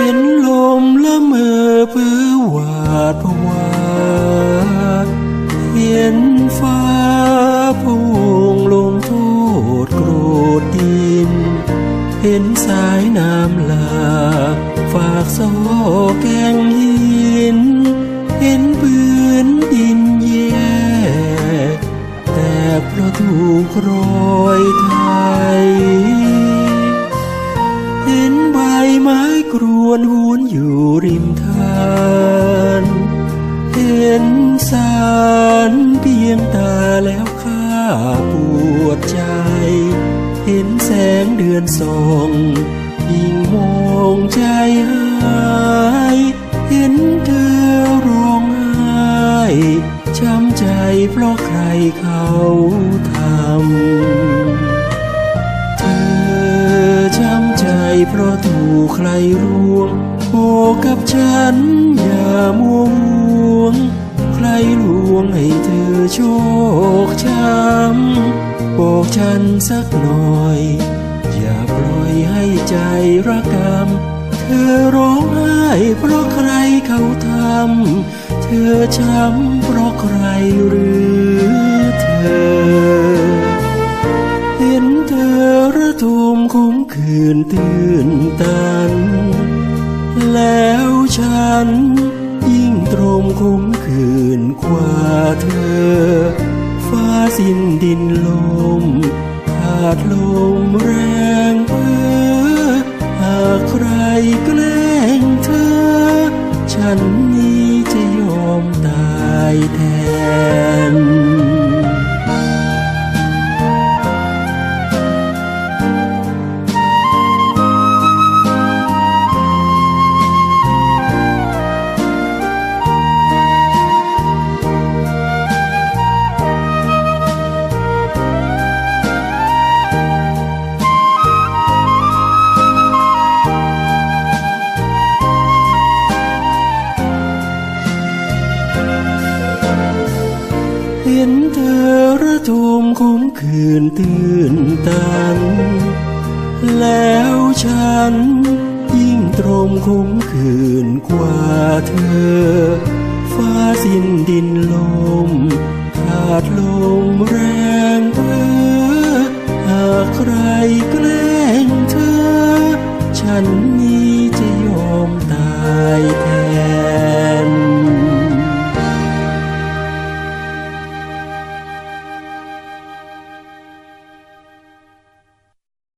เห็นลมละเมอปื้อหวาดผวาเห็นฟ้าพุ่งลงโทษโกรธดิน เห็นสายน้ำหลากฝากโซแกงหิน เห็นพื้นดินแย่แต่เพราะถูกรอยไทย เห็นใบ วนหวนอยู่ริมทานเห็นสารเพียงตาแล้วข้าปวดใจ เห็นแสงเดือนส่องยิ่งมองใจหายเห็นเธอร้องไห้ช้ำใจเพราะใครเขาทำ เพราะถูกใครร่วงโอกับฉันอย่ามัวห่วง ใครลวงให้เธอโชคช้ำบอกฉันสักหน่อย อย่าปล่อยให้ใจระกำเธอร้องไห้เพราะใครเขาทำเธอช้ำเพราะใครหรือ นตัน แล้วฉัน ยิ่งตรมคมคืนกว่าเธอ ฟ้าสิ้นดินลม ขาดลมแรงเพ้อหากใครแกล้งเธอ ฉัน เห็นเธอระทมคมคืนตื่นตัน แล้วฉันยิ่งตรมคมคืนกว่าเธอ ฟ้าสิ้นดินลมขาดลมแรง